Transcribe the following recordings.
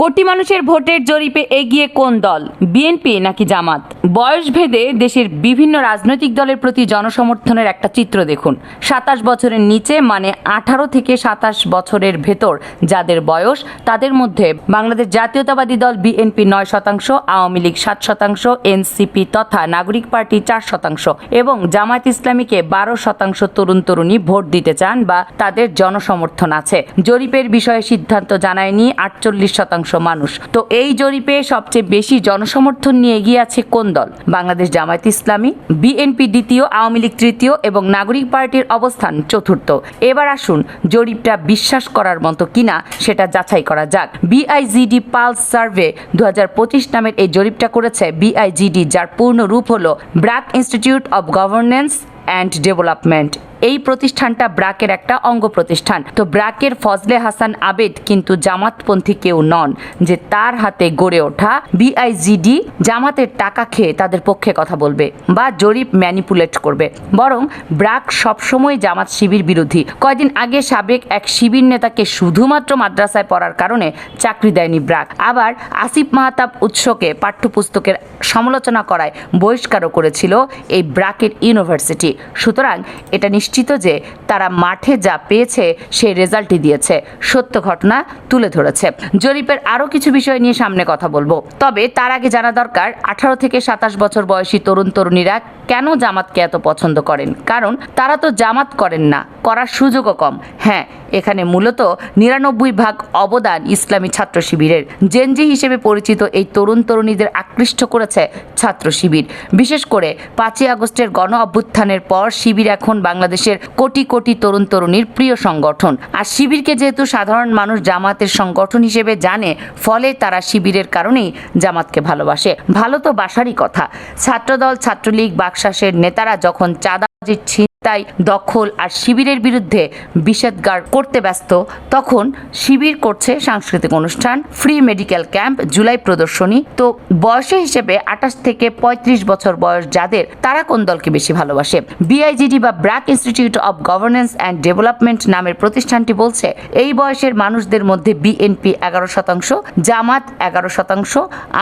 কোটি মানুষের ভোটের জরিপে এগিয়ে কোন দল? বিএনপি নাকি জামাত? বয়স ভেদে দেশের বিভিন্ন রাজনৈতিক দলের প্রতি জনসমর্থনের একটা চিত্র দেখুন। সাতাশ বছরের নিচে মানে আঠারো থেকে সাতাশ বছরের ভেতর যাদের বয়স, তাদের মধ্যে বাংলাদেশ জাতীয়তাবাদী দল বিএনপি নয় শতাংশ, আওয়ামী লীগ সাত শতাংশ এনসিপি তথা নাগরিক পার্টি চার শতাংশ এবং জামায়াত ইসলামীকে বারো শতাংশ তরুণ তরুণী ভোট দিতে চান বা তাদের জনসমর্থন আছে। জরিপের বিষয়ে সিদ্ধান্ত জানায়নি আটচল্লিশ শতাংশ মানুষ। তো এই জরিপে সবচেয়ে বেশি জনসমর্থন নিয়ে এগিয়ে আছে কোন দল? বাংলাদেশ জামায়াত ইসলামী, বিএনপি দ্বিতীয়, আওয়ামী লীগ তৃতীয় এবং নাগরিক পার্টির অবস্থান চতুর্থ। এবার আসুন জরিপটা বিশ্বাস করার মতো কিনা সেটা যাচাই করা যাক। বিআইজিডি পালস সার্ভে দু হাজার পঁচিশ নামের এই জরিপটা করেছে বিআইজিডি, যার পূর্ণ রূপ হলো BRAC Institute of Governance and Development. এই প্রতিষ্ঠানটা ব্র্যাকের একটা অঙ্গ প্রতিষ্ঠান। তো ব্র্যাকের ফজলে হাসান আবেদ কিন্তু জামাতপন্থী কেউ নন, যে তার হাতে গড়ে ওঠা বিআইজিডি জামাতের টাকা খেয়ে তাদের পক্ষে কথা বলবে বা জরিপ ম্যানিপুলেট করবে। বরং ব্র্যাক সবসময় জামাত শিবির বিরোধী। কয়দিন আগে সাবেক এক শিবির নেতাকে শুধুমাত্র মাদ্রাসায় পড়ার কারণে চাকরি দেয়নি ব্র্যাক আবার আসিফ মাহতাব উৎসকে পাঠ্যপুস্তকের সমালোচনা করায় বহিষ্কারও করেছিল এই ব্র্যাকের ইউনিভার্সিটি। সুতরাং এটা নিশ্চিত যে তারা মাঠে যা পেয়েছে, সেই রেজাল্টই দিয়েছে। সত্য ঘটনা তুলে ধরেছে। জরিপের আরও কিছু বিষয় নিয়ে সামনে কথা বলব। তবে তার আগে জানা দরকার, আঠারো থেকে সাতাশ বছর বয়সী তরুণ তরুণীরা কেন জামাতকে এত পছন্দ করেন? কারণ তারা তো জামাত করেন না। করার সুযোগও কম। হ্যাঁ এখানে মূলত নিরানব্বই ভাগ অবদান ইসলামী ছাত্র শিবিরের। জেনজি হিসেবে পরিচিত এই তরুণ তরুণীদের আকৃষ্ট করেছে ছাত্র শিবির। বিশেষ করে পাঁচই আগস্টের গণ অভ্যুত্থানের পর শিবির এখন বাংলাদেশের কোটি কোটি তরুণ তরুণীর প্রিয় সংগঠন। আর শিবিরকে যেহেতু সাধারণ মানুষ জামাতের সংগঠন হিসেবে জানে, ফলে তারা শিবিরের কারণেই জামাতকে ভালোবাসে। ভালো তো বাসারই কথা। ছাত্রদল, ছাত্রলীগ, বাকশাসের নেতারা যখন চাঁদাবাজির ছিনতাই দখল আর শিবিরের বিরুদ্ধে বিষেধগার করতে ব্যস্ত। তখন শিবির করছে সাংস্কৃতিক অনুষ্ঠান, ফ্রি মেডিকেল ক্যাম্প, জুলাই প্রদর্শনী। তো বয়সে হিসেবে আঠাশ থেকে ৩৫ বছর বয়স যাদের, তারা কোন দলকে বেশি ভালোবাসে? বিআইজিডি বা BRAC Institute of Governance and Development নামের প্রতিষ্ঠানটি বলছে, এই বয়সের মানুষদের মধ্যে বিএনপি এগারো শতাংশ, জামাত এগারো শতাংশ,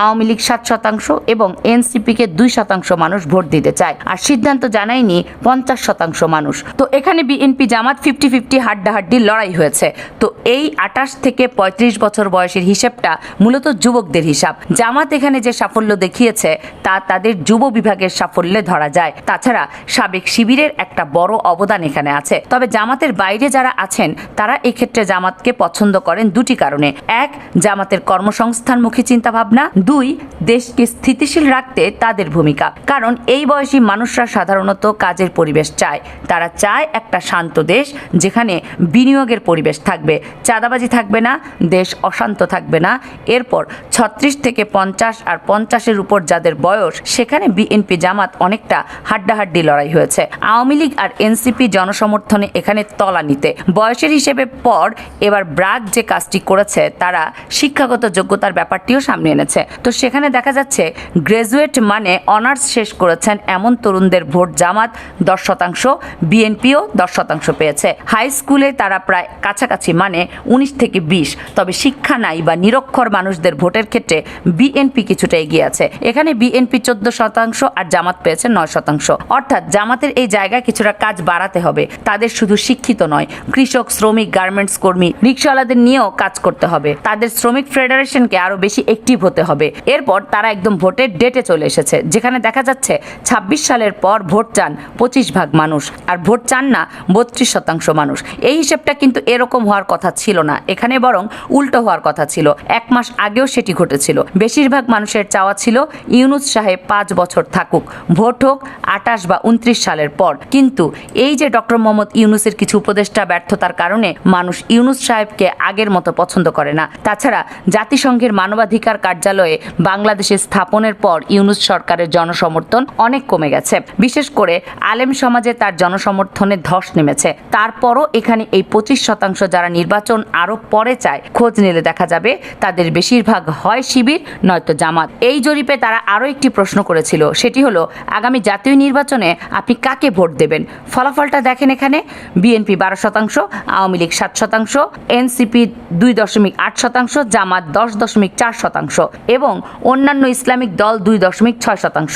আওয়ামী লীগ সাত শতাংশ এবং এনসিপিকে দুই শতাংশ মানুষ ভোট দিতে চায়। আর সিদ্ধান্ত জানায়নি পঞ্চাশ শতাংশ মানুষ। তো এখানে বিএনপি জামাত ফিফটি ফিফটি হাড্ডাহাড্ডি লড়াই হয়েছে। তো এই আটাশ থেকে ৩৫ বছর বয়সের হিসেবটা মূলত যুবকদের হিসাব। জামাত এখানে যে সাফল্য দেখিয়েছে, তা তাদের যুব বিভাগের সাফল্যে ধরা যায়। তাছাড়া সাবেক শিবিরের একটা বড় অবদান এখানে আছে। তবে জামাতের বাইরে যারা আছেন, তারা এক্ষেত্রে জামাতকে পছন্দ করেন দুটি কারণে। এক, জামাতের কর্মসংস্থানমুখী চিন্তাভাবনা। দুই, দেশকে স্থিতিশীল রাখতে তাদের ভূমিকা। কারণ এই বয়সী মানুষরা সাধারণত কাজের পরিবেশ চায়। তারা চায় একটা শান্ত দেশ যেখানে বিনিয়োগের পরিবেশ থাকবে। চাঁদাবাজি থাকবে না, দেশ অশান্ত থাকবে না। এরপর ছত্রিশ থেকে পঞ্চাশ আর পঞ্চাশের উপর যাদের বয়স, সেখানে বিএনপি জামাত অনেকটা হাড্ডাহাড্ডি লড়াই হয়েছে। আওয়ামী লীগ আর এনসিপি জনসমর্থনে এখানে তলা নিতে। বয়সের হিসেবে পর এবার ব্রাক যে কাজটি করেছে, তারা শিক্ষাগত যোগ্যতার ব্যাপারটিও সামনে এনেছে। তো সেখানে দেখা যাচ্ছে, গ্রাজুয়েট মানে অনার্স শেষ করেছেন এমন তরুণদের ভোট জামাত, দশ শতাংশ বিএনপিও দশ শতাংশ পেয়েছে। হাই স্কুলে তারা প্রায় কাছাকাছি মানে উনিশ থেকে বিশ। তবে শিক্ষা নাই বা নিরক্ষর মানুষদের ভোটের ক্ষেত্রে বিএনপি কিছুটা এগিয়ে আছে। এখানে বিএনপি চোদ্দ শতাংশ আর জামাত পেয়েছে নয় শতাংশ। অর্থাৎ জামাতের এই জায়গায় কিছুটা কাজ বাড়াতে হবে। তাদের শুধু শিক্ষিত নয়, কৃষক, শ্রমিক, গার্মেন্টস কর্মী, রিক্সাওয়ালাদের নিয়েও কাজ করতে হবে। তাদের শ্রমিক ফেডারেশনকে আরও বেশি একটিভ হতে হবে। এরপর তারা একদম ভোটের ডেটে চলে এসেছে, যেখানে দেখা যাচ্ছে ছাব্বিশ সালের পর ভোট চান পঁচিশ ভাগ মানুষ। আর ভোট চান না বত্রিশ শতাংশ মানুষ। এই হিসেবটা কিন্তু এরকম হওয়ার কথা ছিল না। এখানে বরং উল্টো হওয়ার কথা ছিল। এক মাস আগেও সেটি ঘটেছিল। বেশিরভাগ মানুষের চাওয়া ছিল ইউনুস সাহেব পাঁচ বছর থাকুক, ভোট হোক আটাশ বা উনত্রিশ সালের পর। কিন্তু এই যে ডক্টর মোহাম্মদ ইউনুসের কিছু উপদেষ্টা ব্যর্থতার কারণে মানুষ ইউনুস সাহেবকে আগের মতো পছন্দ করে না। তাছাড়া জাতিসংঘের মানবাধিকার কার্যালয়ে বাংলাদেশে স্থাপনের পর ইউনুস সরকারের জনসমর্থন অনেক কমে গেছে। বিশেষ করে আলেম সমাজে তার তার জনসমর্থনে ধস নেমেছে। তারপরও এখানে এই পঁচিশ শতাংশ যারা নির্বাচন আরও পরে চায়, খোঁজ নিলে দেখা যাবে তাদের বেশিরভাগ হয় শিবির, নয়তো জামাত। এই জরিপে তারা আরও একটি প্রশ্ন করেছিল, সেটি হলো, আগামী জাতীয় নির্বাচনে আপনি কাকে ভোট দেবেন? ফলাফলটা দেখেন এখানে। বিএনপি বারো শতাংশ, আওয়ামী লীগ সাত শতাংশ, এনসিপি দুই দশমিক আট শতাংশ, জামাত দশ দশমিক চার শতাংশ এবং অন্যান্য ইসলামিক দল দুই দশমিক ছয় শতাংশ।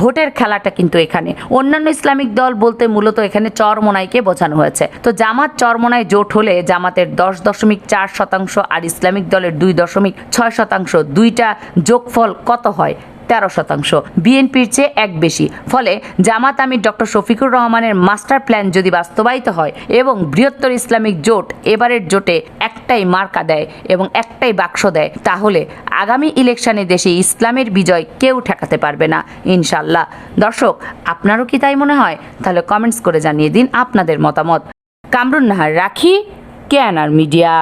ভোটের খেলাটা কিন্তু এখানে। অন্যান্য ইসলামিক দল বলতে মূলত এখানে চরমোনাইকে বোঝানো হয়েছে। তো জামাত চরমোনাই জোট হলে জামাতের দশ দশমিক চার শতাংশ আর ইসলামিক দলের দুই দশমিক ছয় শতাংশ দুইটা যোগফল কত হয়? তেরো শতাংশ। বিএনপির চেয়ে এক বেশি। ফলে জামাত আমির ডক্টর শফিকুর রহমানের মাস্টার প্ল্যান যদি বাস্তবায়িত হয় এবং বৃহত্তর ইসলামিক জোট এবারের জোটে একটাই মার্কা দেয় এবং একটাই বাক্স দেয়, তাহলে আগামী ইলেকশনে দেশে ইসলামের বিজয় কেউ ঠেকাতে পারবে না ইনশাল্লাহ দর্শক, আপনারও কি তাই মনে হয়? তাহলে কমেন্টস করে জানিয়ে দিন আপনাদের মতামত। কামরুন নাহার রাখি কেয়ানার মিডিয়া।